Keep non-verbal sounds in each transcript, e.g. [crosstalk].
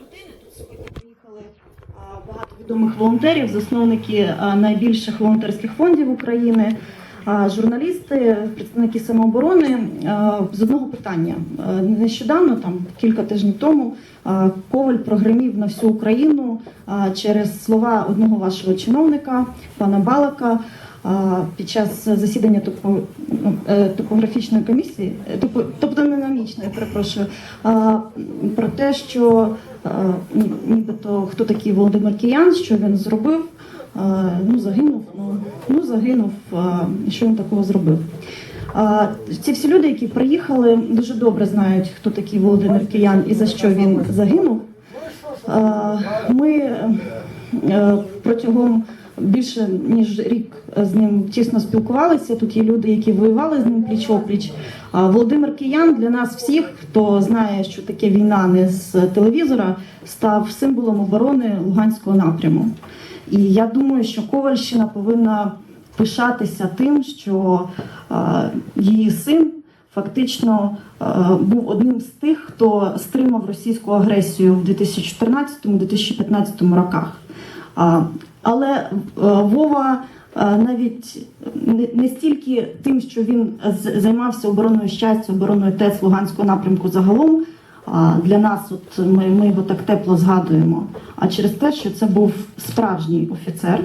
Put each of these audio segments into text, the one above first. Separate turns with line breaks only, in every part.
людини. Тут сьогодні приїхали багато відомих волонтерів, засновники найбільших волонтерських фондів України, журналісти, представники самооборони з одного питання. Нещодавно, там кілька тижнів тому, Коваль прогримів на всю Україну через слова одного вашого чиновника, пана Балака. Під час засідання топо, ну, е, топографічної комісії, е, топо, топономічної, перепрошую, про те, що нібито хто такий Володимир Киян, що він зробив, е, ну загинув, ну, ну загинув, е, що він такого зробив. Ці всі люди, які приїхали, дуже добре знають, хто такий Володимир Киян і за що він загинув. Е, Ми е, протягом більше ніж рік з ним тісно спілкувалися. Тут є люди, які воювали з ним пліч опліч. Володимир Киян для нас всіх, хто знає, що таке війна не з телевізора, став символом оборони Луганського напряму. І я думаю, що Ковальщина повинна пишатися тим, що її син фактично був одним з тих, хто стримав російську агресію в 2014-2015 роках. Але е, Вова е, навіть не- стільки тим, що він займався обороною щастя, обороною ТЕЦ Луганського напрямку загалом. Для нас, от ми, ми його так тепло згадуємо. А через те, що це був справжній офіцер,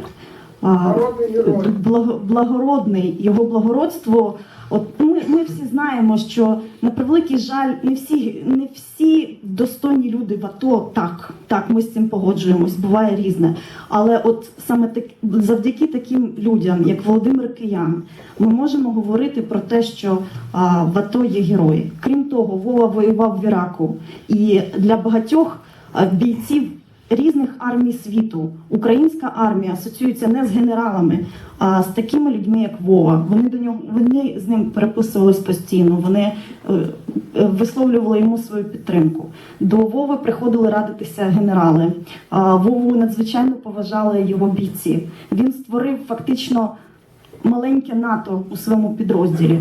благородний його благородство. От ми, ми всі знаємо, що на превеликий жаль, не всі, не всі достойні люди в АТО так, так, ми з цим погоджуємось, буває різне. Але от саме так, завдяки таким людям, як Володимир Киян, ми можемо говорити про те, що а, в АТО є герої. Крім того, Вова воював в Іраку, і для багатьох бійців різних армій світу. Українська армія асоціюється не з генералами, а з такими людьми, як Вова. Вони до нього вони з ним переписувались постійно. Вони е, е, висловлювали йому свою підтримку. До Вови приходили радитися генерали. Вову надзвичайно поважали його бійці. Він створив фактично. Маленьке НАТО у своєму підрозділі.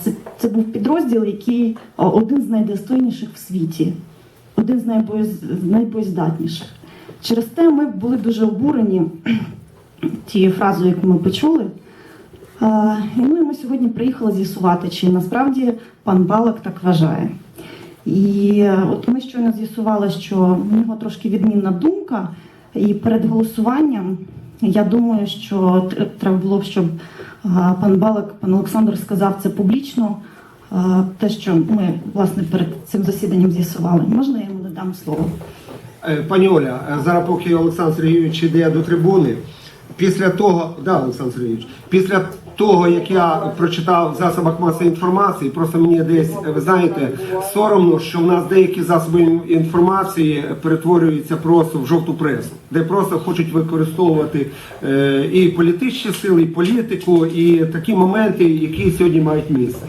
Це, це був підрозділ, який один з найдостойніших в світі один з найбоєз... найбоєздатніших. Через те ми були дуже обурені [clears throat] тією фразою, яку ми почули. І ну, і ми сьогодні приїхали з'ясувати, чи насправді пан Балак так вважає. І е, от ми щойно з'ясували, що в нього трошки відмінна думка, і перед голосуванням я думаю, що треба було б, щоб пан Балак, пан Олександр сказав це публічно. Те, що ми власне перед цим засіданням з'ясували. Можна я йому додам слово?
Е, Пані Оля, е, зараз поки Олександр Сергійович йде до трибуни, після того, да, Олександр Сергійович, після того, як я прочитав в засобах масової інформації, просто мені десь, е, ви знаєте, соромно, що в нас деякі засоби інформації перетворюються просто в жовту пресу, де просто хочуть використовувати і політичні сили, і політику, і такі моменти, які сьогодні мають місце.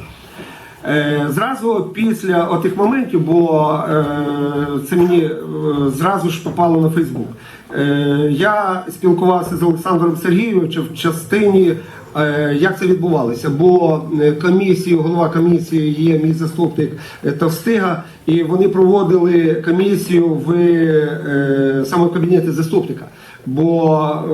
Е, Зразу після отих моментів, бо е, це мені е, зразу ж попало на Фейсбук. Я спілкувався з Олександром Сергійовичем в частині, як це відбувалося. Бо комісію, голова комісії є мій заступник Товстига, і вони проводили комісію в саме в кабінеті заступника. Бо е,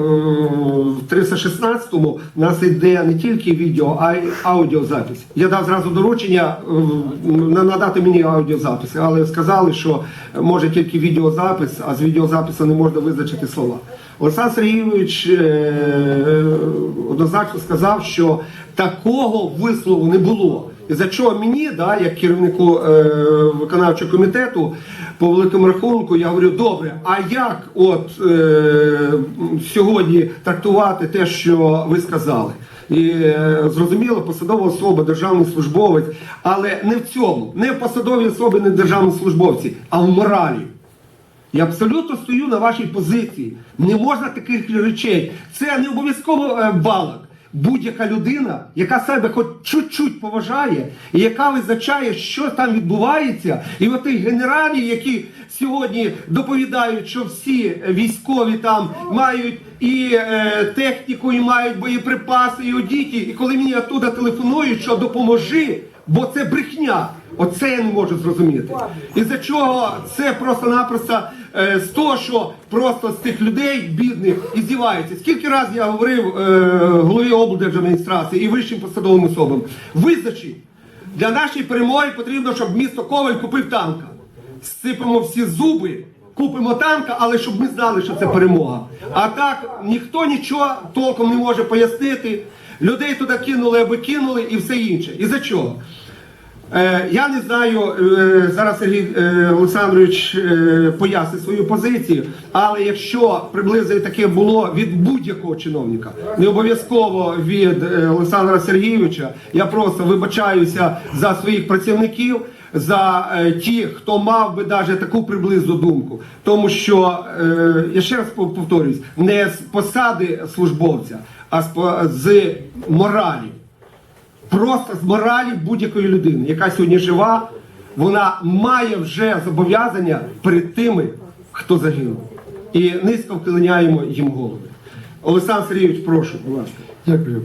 в 316-му в нас йде не тільки відео, а й аудіозапис. Я дав зразу доручення е, надати мені аудіозапис, але сказали, що може тільки відеозапис, а з відеозапису не можна визначити слова. Олександр Сергійович е, однозначно сказав, що такого вислову не було. За чого мені, да, як керівнику е, виконавчого комітету, по великому рахунку, я говорю, добре, а як от е, сьогодні трактувати те, що ви сказали? І е, зрозуміло, посадова особа, державний службовець, але не в цьому, не в посадовій особі, не в державній службовці, а в моралі. Я абсолютно стою на вашій позиції. Не можна таких речей. Це не обов'язково е, балак. Будь-яка людина, яка себе хоч чуть-чуть поважає, і яка визначає, що там відбувається, і от тих генералів, які сьогодні доповідають, що всі військові там мають і е, техніку, і мають боєприпаси, і одіті. І коли мені оттуда телефонують, що допоможи, бо це брехня. Оце я не можу зрозуміти. І за чого це просто-напросто е, з того, що просто з тих людей бідних і здіваються. Скільки разів я говорив е, голові облдержадміністрації і вищим посадовим особам, визначіть, для нашої перемоги потрібно, щоб місто Коваль купив танка. Сипемо всі зуби, купимо танка, але щоб ми знали, що це перемога. А так ніхто нічого толком не може пояснити. Людей туди кинули, аби кинули і все інше. І за чого? Е, я не знаю, е, зараз Сергій е, Олександрович е, пояснить свою позицію, але якщо приблизно таке було від будь-якого чиновника, не обов'язково від е, Олександра Сергійовича, я просто вибачаюся за своїх працівників, за е, ті, хто мав би навіть таку приблизну думку. Тому що, е, я ще раз пов- повторюсь, не з посади службовця, а з, з моралі. Просто з моралі будь-якої людини, яка сьогодні жива, вона має вже зобов'язання перед тими, хто загинув. І низько вклоняємо їм голови. Олександр Сергійович, прошу, будь ласка.
Дякую.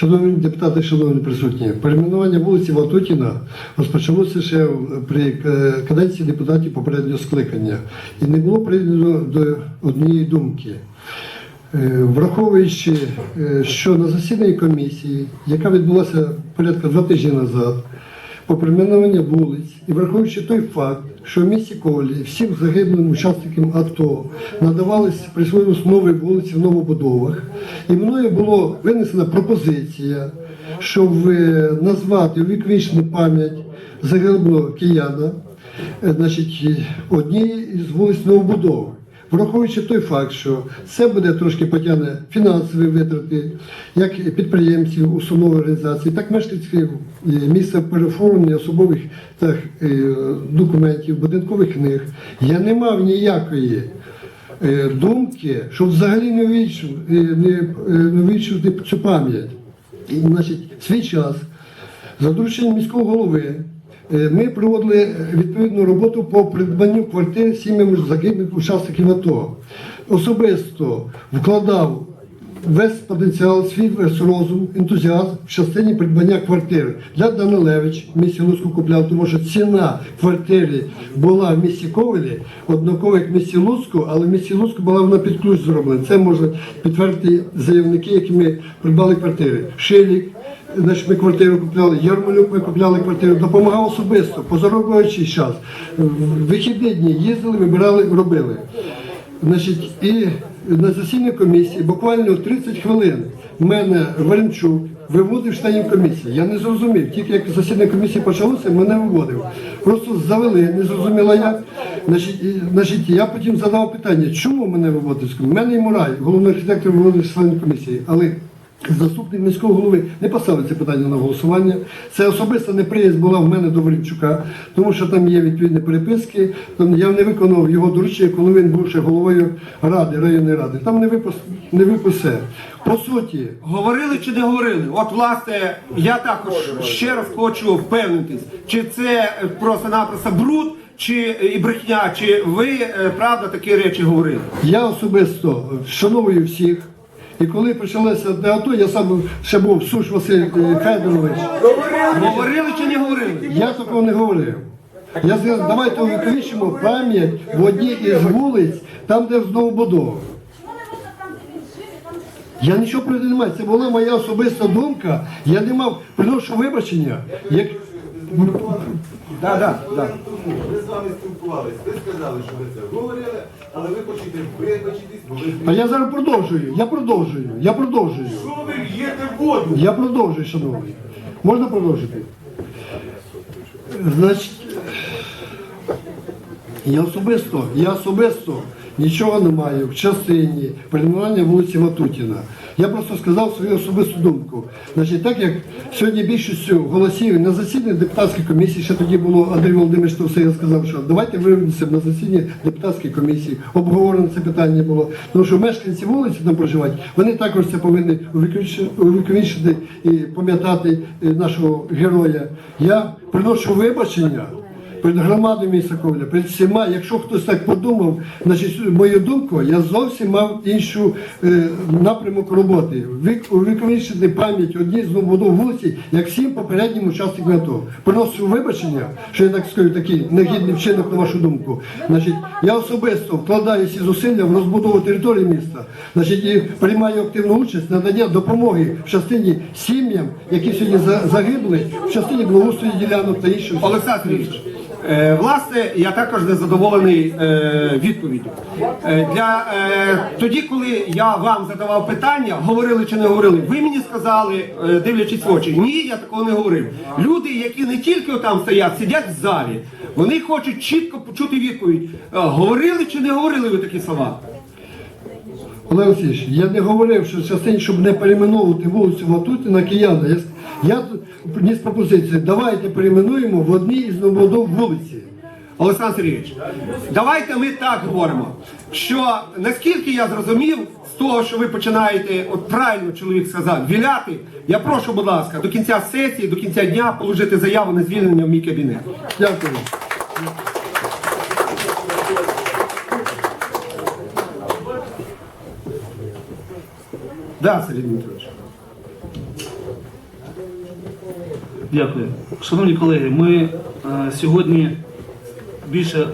Шановні депутати, шановні присутні, перейменування вулиці Ватутіна розпочалося ще при е, каденції депутатів попереднього скликання і не було прийнято до однієї думки. Е, Враховуючи, е, що на засіданні комісії, яка відбулася порядка два тижні назад, по вулиць і враховуючи той факт, що в місті Ковалі всім загиблим учасникам АТО надавались присвоїлись нові вулиці в новобудовах, і мною було винесена пропозиція, щоб е, назвати увіковічну пам'ять загиблого кияна, е, значить, е, однієї із вулиць новобудови. Враховуючи той факт, що це буде трошки потягне фінансові витрати, як підприємців, установ організацій, так мешканців місця переоформлення особових так, е, документів, будинкових книг. Я не мав ніякої е, думки, щоб взагалі не не, е, не цю пам'ять. І, значить, свій час за дорученням міського голови ми проводили відповідну роботу по придбанню квартир сім'ям загиблих учасників АТО. Особисто вкладав весь потенціал, свій весь розум, ентузіазм в частині придбання квартир. Для Данилевич в місті Луцьку купляв, тому що ціна квартири була в місті Ковелі, однаково як в місті Луцьку, але в місті Луцьку була вона під ключ зроблена. Це можуть підтвердити заявники, які ми придбали квартири. Шилік, Значить, ми квартиру купляли, Ярмолюк ми купляли квартиру, допомагав особисто, позароблюючи час. Вихідні дні їздили, вибирали, робили. Значить, і на засідній комісії буквально 30 хвилин мене Варенчук виводив членів комісії. Я не зрозумів. Тільки як засідання комісії почалося, мене виводив. Просто завели, не зрозуміла як. Значить, значить, я потім задав питання, чому мене виводив комісії? Мене і Мурай, головний архітектор виводив членів комісії. Але Заступник міського голови не поставив це питання на голосування. Це особиста неприязнь була в мене до Валівчука, тому що там є відповідні переписки. Там я не виконав його доручення, коли він був ще головою ради, районної ради. Там не випус, не випусе. По суті,
Говорили чи не говорили? От, власне, я також ще раз хочу впевнитись, чи це просто-напросто бруд, чи е, і брехня, чи ви е, правда такі речі говорили?
я особисто шаную всіх. І коли почалося АТО, я сам ще був Суш Василь е, Федорович.
Говорили чи не говорили?
Я такого не говорив. Я сказав, давайте увіковічимо пам'ять в одній із вулиць, там, де знову будова. Я нічого проти не маю. Це була моя особиста думка. Я не мав приношу вибачення. Як...
Да, да, да.
Ми з вами спілкувалися. Ви сказали, що ви це говорили, але ви хочете вибачитись, бо ви
А я зараз продовжую. Я продовжую. Я продовжую.
що ви б'єте воду?
Я продовжую, шановні. Можна продовжити? Значить, я особисто, я особисто нічого не маю в частині перейменування вулиці Ватутіна. Я просто сказав свою особисту думку. Значить, так як сьогодні більшістю голосів на засіданні депутатської комісії, ще тоді було Андрій Володимирович Товсей, я сказав, що давайте винесемо на засідання депутатської комісії, обговорено це питання було. Тому що мешканці вулиці там проживають, вони також це повинні увіковічити і пам'ятати е, нашого героя. Я приношу вибачення перед громадою міста Ковля, перед всіма, якщо хтось так подумав, значить мою думку, я зовсім мав іншу е, напрямок роботи. Вік, увіковічити пам'ять одній з вулиці, як всім попереднім учасникам АТО. Приношу вибачення, що я так скажу, такий негідний вчинок на вашу думку. Значить, я особисто вкладаю всі зусилля в розбудову території міста, значить, і приймаю активну участь надання допомоги в частині сім'ям, які сьогодні за- загибли, в частині благоустрою ділянок та інших.
Олександр Сергійович, е, власне, я також не задоволений е, відповіддю. Е, для, е, тоді, коли я вам задавав питання, говорили чи не говорили, ви мені сказали, е, дивлячись в очі, ні, я такого не говорив. Люди, які не тільки там стоять, сидять в залі, вони хочуть чітко почути відповідь. Е, говорили чи не говорили ви такі слова?
Олег Олексійович, я не говорив, що частині, щоб не перейменовувати вулицю Ватутіна Кияна. Я, я вніс пропозицію, давайте перейменуємо в одній із новобудов вулиці.
Олександр Сергійович, давайте ми так говоримо, що наскільки я зрозумів, з того, що ви починаєте, от правильно чоловік сказав, віляти, я прошу, будь ласка, до кінця сесії, до кінця дня положити заяву на звільнення в мій кабінет.
Дякую.
Да, Сергій Дмитрович.
Дякую. Шановні колеги, ми е, сьогодні більше